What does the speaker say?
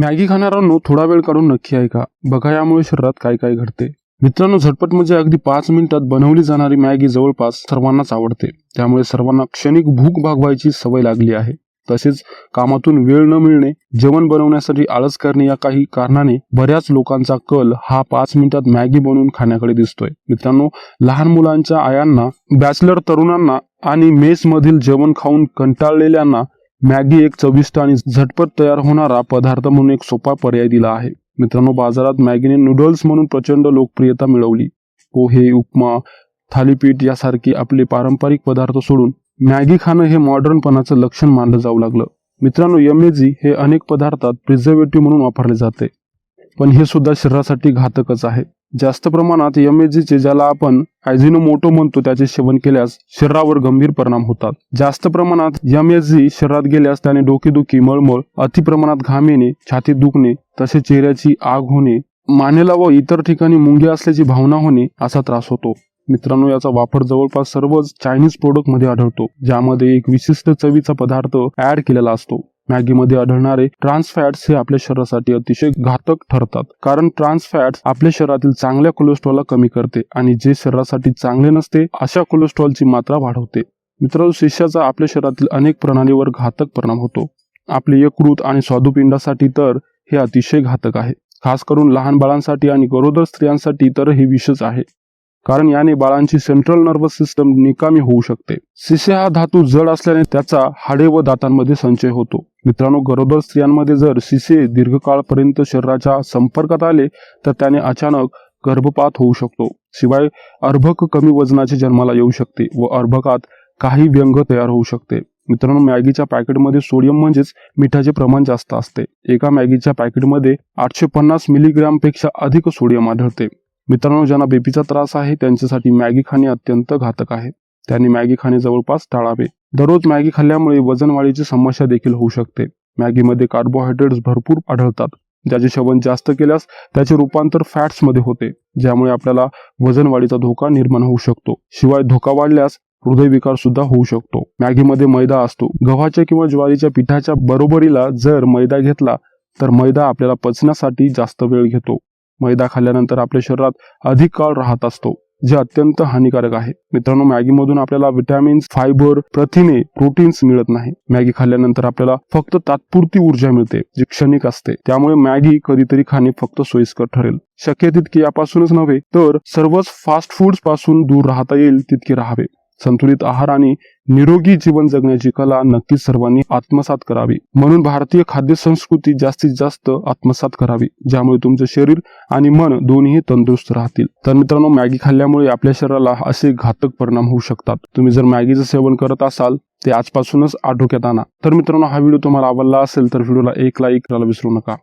Maggi खाणाऱ्यांनो थोडा वेळ काढून नक्की ऐका. बघा यामुळे शरीरात काय काय घडते. मित्रांनो झटपट म्हणजे अगदी पाच मिनिटात बनवली जाणारी मॅगी जवळपास सर्वांनाच आवडते. त्यामुळे सर्वांना क्षणिक भूक भागवायची सवय लागली आहे. तसेच कामातून वेळ न मिळणे जेवण बनवण्यासाठी आळस करणे या काही कारणाने बऱ्याच लोकांचा कल हा पाच मिनिटात मॅगी बनवून खाण्याकडे दिसतोय. मित्रांनो लहान मुलांच्या आयांना बॅचलर तरुणांना आणि मेस मधील जेवण खाऊन कंटाळलेल्यांना मॅगी एक चविष्ट आणि झटपट तयार होणारा पदार्थ म्हणून एक सोपा पर्याय दिला आहे. मित्रांनो बाजारात मॅगीने नूडल्स म्हणून प्रचंड लोकप्रियता मिळवली. पोहे उपमा थालीपीठ यासारखी आपले पारंपरिक पदार्थ सोडून मॅगी खाणं हे मॉडर्नपणाचं लक्षण मानलं जाऊ लागलं. मित्रांनो यमेजी हे अनेक पदार्थात प्रिझर्वेटिव्ह म्हणून वापरले जाते. पण हे सुद्धा शरीरासाठी घातकच आहे. जास्त प्रमाणात यमेजीचे ज्याला आपण मोटो म्हणतो त्याचे सेवन केल्यास शरीरावर गंभीर परिणाम होतात. जास्त प्रमाणात यमेजी शरीरात गेल्यास त्याने डोकेदुखी मळमळ अति प्रमाणात घाम येणे छातीत दुखणे तसे चेहऱ्याची आग होणे मानेला व इतर ठिकाणी मुंग्या असल्याची भावना होणे असा त्रास होतो. मित्रांनो याचा वापर जवळपास सर्वच चायनीज प्रोडक्टमध्ये आढळतो ज्यामध्ये एक विशिष्ट चवीचा पदार्थ ऍड केलेला असतो. मॅगीमध्ये आढळणारे ट्रान्स फॅट्स हे आपल्या शरीरासाठी अतिशय घातक ठरतात. कारण ट्रान्स फॅट्स आपल्या शरीरातील चांगल्या कोलेस्ट्रॉलला कमी करते आणि जे शरीरासाठी चांगले नसते अशा कोलेस्ट्रॉलची मात्रा वाढवते. मित्रांनो शिष्याचा आपल्या शरीरातील अनेक प्रणालीवर घातक परिणाम होतो. आपले यकृत आणि स्वादुपिंडासाठी तर हे अतिशय घातक आहे. खास करून लहान बाळांसाठी आणि गरोदर स्त्रियांसाठी तर हे विषच आहे. कारण याने बाळांची सेंट्रल नर्वस सिस्टम निकामी होऊ शकते. शिसे हा धातू जड असल्याने त्याचा हाडे व दातांमध्ये संचय होतो. मित्रांनो गरोदर स्त्रियांमध्ये जर शिसे दीर्घकाळपर्यंत शरीराच्या संपर्कात आले तर त्याने अचानक गर्भपात होऊ शकतो. शिवाय अर्भक कमी वजनाचे जन्माला येऊ शकते व अर्भकात काही व्यंग तयार होऊ शकते. मित्रांनो मॅगीच्या पॅकेटमध्ये सोडियम म्हणजेच मिठाचे प्रमाण जास्त असते. एका मॅगीच्या पॅकेटमध्ये आठशे पन्नास मिलीग्रॅमपेक्षा अधिक सोडियम आढळते. मित्रांनो ज्यांना बेबीचा त्रास आहे त्यांच्यासाठी मॅगी खाणे अत्यंत घातक आहे. त्यांनी मॅगी खाणे जवळपास टाळावे. दररोज मॅगी खाल्ल्यामुळे वजनवाढीची समस्या देखील होऊ शकते. मॅगीमध्ये कार्बोहायड्रेट्स भरपूर आढळतात. ज्याचे सेवन जास्त केल्यास त्याचे रूपांतर फॅट्समध्ये होते ज्यामुळे आपल्याला वजनवाढीचा धोका निर्माण होऊ शकतो. शिवाय धोका वाढल्यास हृदयविकार सुद्धा होऊ शकतो. मॅगीमध्ये मैदा असतो. गव्हाच्या किंवा ज्वारीच्या पिठाच्या बरोबरीला जर मैदा घेतला तर मैदा आपल्याला पचण्यासाठी जास्त वेळ घेतो. मैदा खाल्ल्यानंतर आपल्या शरीरात अधिक काळ राहत असतो. जे अत्यंत हानिकारक आहे. मित्रांनो मॅगी मधून आपल्याला विटॅमिन्स फायबर प्रथिने प्रोटीन्स मिळत नाही. मॅगी खाल्ल्यानंतर आपल्याला फक्त तात्पुरती ऊर्जा मिळते जी क्षणिक असते. त्यामुळे मॅगी कधीतरी खाणे फक्त सोयीस्कर ठरेल. शक्य तितके यापासूनच नव्हे तर सर्वच फास्ट फूड्सपासून दूर राहता येईल तितके राहावे. संतुलित आहार आणि निरोगी जीवन जगण्याची कला नक्कीच सर्वांनी आत्मसात करावी. म्हणून भारतीय खाद्य संस्कृती जास्तीत जास्त आत्मसात करावी ज्यामुळे तुमचे शरीर आणि मन दोन्ही तंदुरुस्त राहतील. तर मित्रांनो मॅगी खाल्ल्यामुळे आपल्या शरीराला असे घातक परिणाम होऊ शकतात. तुम्ही जर मॅगीचं सेवन करत असाल ते आजपासूनच आटोक्यात आणा. तर मित्रांनो हा व्हिडिओ तुम्हाला आवडला असेल तर व्हिडिओला एक लाईक करायला विसरू नका.